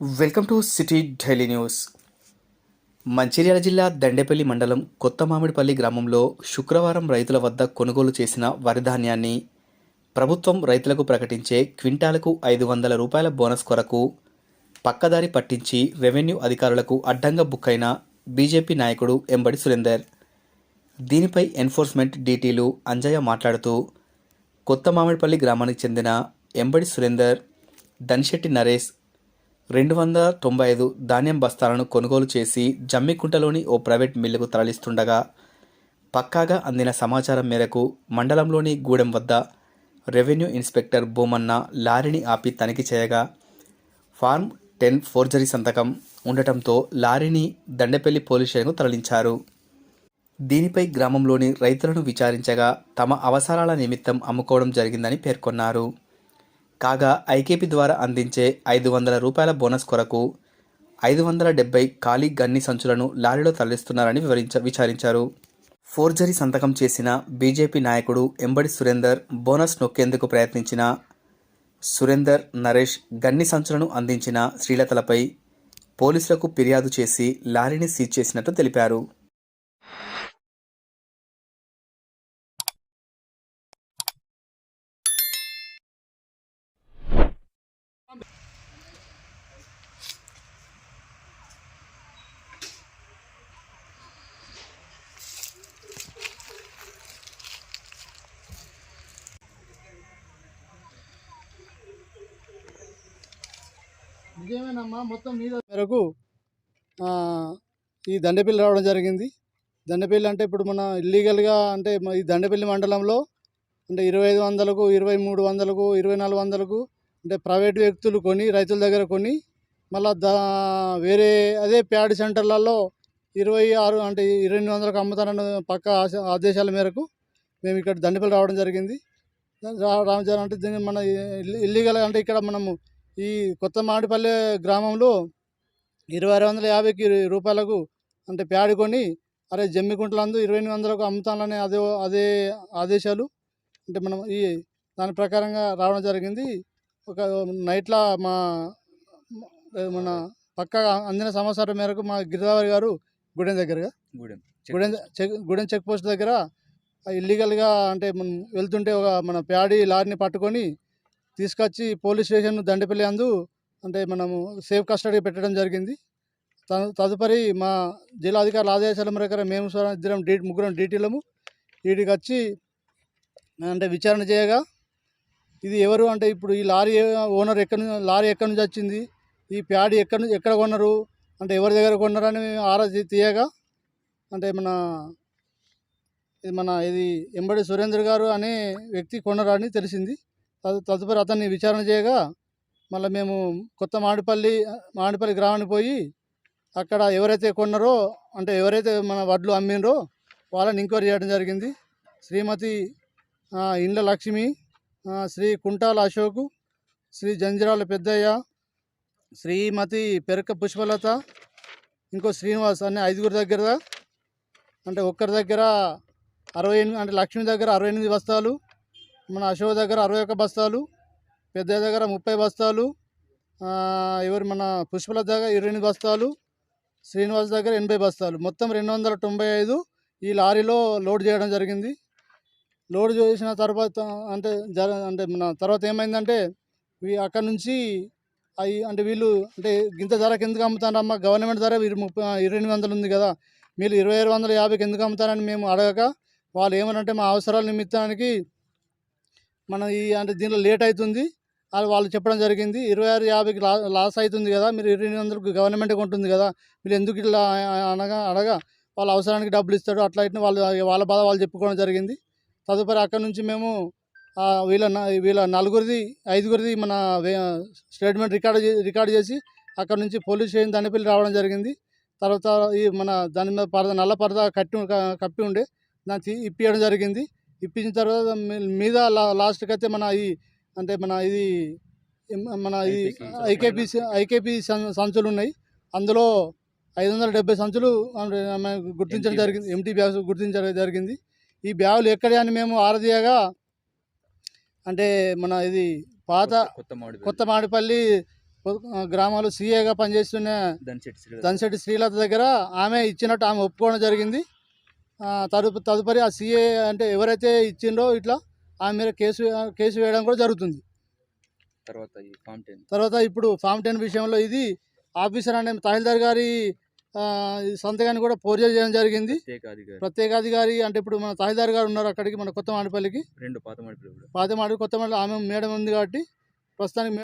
Welcome to city daily news. Mancherial జిల్లా దండేపల్లి మండలం కొత్త మామిడిపల్లి గ్రామంలో శుక్రవారం రైతుల వద్ద కొనుగోలు చేసిన వరి ధాన్యాన్ని ప్రభుత్వం రైతులకు ప్రకటించే క్వింటాలకు ఐదు వందల రూపాయల బోనస్ కొరకు పక్కదారి పట్టించి రెవెన్యూ అధికారులకు అడ్డంగా బుక్ అయిన బీజేపీ నాయకుడు ఎంబడి సురేందర్. దీనిపై ఎన్ఫోర్స్మెంట్ డీటీలు అంజయ్య మాట్లాడుతూ కొత్త మామిడిపల్లి గ్రామానికి చెందిన ఎంబడి సురేందర్ దనిశెట్టి నరేష్ రెండు వందల తొంభై ఐదు ధాన్యం బస్తాలను కొనుగోలు చేసి జమ్మికుంటలోని ఓ ప్రైవేట్ మిల్లుకు తరలిస్తుండగా పక్కాగా అందిన సమాచారం మేరకు మండలంలోని గూడెం వద్ద రెవెన్యూ ఇన్స్పెక్టర్ భూమన్న లారీని ఆపి తనిఖీ చేయగా ఫార్మ్ టెన్ ఫోర్జరీ సంతకం ఉండటంతో లారీని దండపల్లి పోలీస్ స్టేషన్కు తరలించారు. దీనిపై గ్రామంలోని రైతులను విచారించగా తమ అవసరాల నిమిత్తం అమ్ముకోవడం జరిగిందని పేర్కొన్నారు. కాగా ఐకేపీ ద్వారా అందించే ఐదు వందల రూపాయల బోనస్ కొరకు ఐదు వందల డెబ్బై ఖాళీ గన్ని సంచులను లారీలో తరలిస్తున్నారని వివరించ విచారించారు. ఫోర్జరీ సంతకం చేసిన బీజేపీ నాయకుడు ఎంబడి సురేందర్ బోనస్ నొక్కేందుకు ప్రయత్నించిన సురేందర్ నరేష్ గన్ని సంచులను అందించిన శ్రీలతలపై పోలీసులకు ఫిర్యాదు చేసి లారీని సీజ్ చేసినట్టు తెలిపారు. మొత్తం మీద మేరకు ఈ దండపల్లి రావడం జరిగింది. దండపల్లి అంటే ఇప్పుడు మన ఇల్లీగల్గా అంటే ఈ దండపల్లి మండలంలో అంటే ఇరవై ఐదు వందలకు ఇరవై మూడు వందలకు ఇరవై నాలుగు వందలకు అంటే ప్రైవేట్ వ్యక్తులు కొని రైతుల దగ్గర కొని మళ్ళా దా వేరే అదే ప్యాడ్ సెంటర్లలో ఇరవై ఆరు అంటే ఇరవై ఎనిమిది వందలకు అమ్ముతానన్న పక్క ఆశ- ఆదేశాల మేరకు మేము ఇక్కడ దండపల్లి రావడం జరిగింది. రావడం జరి- అంటే దీన్ని మన ఇల్లీగల్ అంటే ఇక్కడ మనము ఈ కొత్త మామిడిపల్లె గ్రామంలో ఇరవై ఆరు వందల యాభైకి రూపాయలకు అంటే ప్యాడ్ కొని అరే జమ్మికుంటలందు ఇరవై ఎనిమిది వందలకు అమ్ముతానని అదే అదే ఆదేశాలు. అంటే మనం ఈ దాని ప్రకారంగా రావడం జరిగింది. ఒక నైట్లో మా మన పక్కగా అందిన సమాచారం మేరకు మా గిరిదావరి గారు గుడెం దగ్గరగా Gudem check Gudem check post దగ్గర ఇల్లీగల్గా అంటే మనం వెళ్తుంటే ఒక మన ప్యాడీ లారీని పట్టుకొని తీసుకొచ్చి పోలీస్ స్టేషన్ దండపల్లి అందు అంటే మనము సేఫ్ కస్టడీ పెట్టడం జరిగింది. తదుపరి మా జిల్లాధికారుల ఆదేశాల ప్రకారం మేము ఇద్దరం డీ ముగ్గురం డీటీలము. వీటికి వచ్చి అంటే విచారణ చేయగా ఇది ఎవరు అంటే ఇప్పుడు ఈ లారీ ఓనర్ ఎక్కడి నుంచి లారీ ఎక్కడి నుంచి వచ్చింది? ఈ ప్యాడ్ ఎక్కడ నుంచి ఎక్కడ కొన్నారు? అంటే ఎవరి దగ్గర కొన్నారని ఆరా తీయగా అంటే మన ఇది మన ఇది ఎంబడి సురేంద్ర గారు అనే వ్యక్తి కొన్నారని తెలిసింది. తదుపరి అతన్ని విచారణ చేయగా మళ్ళీ మేము కొత్త మామిడిపల్లి మామిడిపల్లి గ్రామానికి పోయి అక్కడ ఎవరైతే కొన్నారో అంటే ఎవరైతే మన వడ్లు అమ్మినరో వాళ్ళని ఎంక్వైరీ చేయడం జరిగింది. శ్రీమతి ఇండ్ల లక్ష్మి శ్రీ కుంటాల అశోకు శ్రీ జంజరాల పెద్దయ్య శ్రీమతి పెరక పుష్పలత ఇంకో శ్రీనివాస్ అనే ఐదుగురు దగ్గర అంటే ఒక్కరి దగ్గర అరవై ఎనిమిది అంటే లక్ష్మి దగ్గర అరవై ఎనిమిది బస్తాలు మన అశోక్ దగ్గర అరవై ఒక్క బస్తాలు పెద్ద దగ్గర ముప్పై బస్తాలు ఎవరు మన పుష్పల దగ్గర ఇరవై బస్తాలు శ్రీనివాస్ దగ్గర ఎనభై బస్తాలు. మొత్తం రెండు వందల తొంభై ఐదు ఈ లారీలో లోడ్ చేయడం జరిగింది. లోడ్ చేసిన తర్వాత అంటే జర అంటే మన తర్వాత ఏమైందంటే అక్కడ నుంచి అవి అంటే వీళ్ళు అంటే గింత ధరకు ఎందుకు అమ్ముతారమ్మా? గవర్నమెంట్ ధర వీరు ముప్పై ఇరవై ఎనిమిది వందలు ఉంది కదా. మీరు ఇరవై ఆరు వందల యాభైకి ఎందుకు అమ్ముతారని మేము అడగక వాళ్ళు ఏమనంటే మా అవసరాల నిమిత్తానికి మన ఈ అంటే దీంట్లో లేట్ అవుతుంది. అని వాళ్ళు చెప్పడం జరిగింది. ఇరవై ఆరు యాభైకి లా లాస్ అవుతుంది కదా. మీరు ఇరవై ఎనిమిది వందలకు గవర్నమెంట్ ఉంటుంది కదా. మీరు ఎందుకు ఇట్లా అనగా అనగా వాళ్ళ అవసరానికి డబ్బులు ఇస్తాడు. అట్లా ఇట్లా వాళ్ళు వాళ్ళ బాధ వాళ్ళు చెప్పుకోవడం జరిగింది. తదుపరి అక్కడ నుంచి మేము వీళ్ళ వీళ్ళ నలుగురిది ఐదుగురిది మన వే- స్టేట్మెంట్ రికార్డ్ చే- రికార్డ్ చేసి అక్కడ నుంచి పోలీస్ స్టేషన్ దండపల్లి రావడం జరిగింది. తర్వాత ఈ మన దాని మీద పరద నల్ల పరద కట్టి కప్పి ఉండే దాన్ని ఇప్పించడం జరిగింది. ఇప్పించిన తర్వాత మీద లా లాస్ట్కి అయితే మన ఈ అంటే మన ఇది మన ఇది ఐకేపీ ఐకేపీ సంచులు ఉన్నాయి. అందులో ఐదు వందల డెబ్బై సంచులు గుర్తించడం జరిగింది. ఎంటీ బ్యాగ్స్ గుర్తించడం జరిగింది. ఈ బ్యాగులు ఎక్కడే అని మేము ఆరదీయగా అంటే మన ఇది పాత కొత్త మాడిపల్లి గ్రామాలు సీఏగా పనిచేస్తున్న దన్శెట్టి శ్రీలత దగ్గర ఆమె ఇచ్చినట్టు ఆమె ఒప్పుకోవడం జరిగింది. ఆ, తదుప తదుపరి ఆ సీఏ అంటే ఎవరైతే ఇచ్చిండో ఇట్లా ఆమె మీద కేసు కేసు వేయడం కూడా జరుగుతుంది. తర్వాత ఈ ఫామ్ టెన్. తర్వాత ఇప్పుడు ఫామ్ టెన్ విషయంలో ఇది ఆఫీసర్ అనే తహసీల్దార్ గారి సంతకాన్ని కూడా పోర్జరీ చేయడం జరిగింది. ప్రత్యేక అధికారి ప్రత్యేకాధికారి అంటే ఇప్పుడు మన తహసీల్దార్ గారు ఉన్నారు అక్కడికి మన కొత్త మాడిపల్లికి రెండు పాత మడిపల్లి పాత మాడి కొత్త మాడి ఆమె మేడం ఉంది కాబట్టి ప్రస్తుతానికి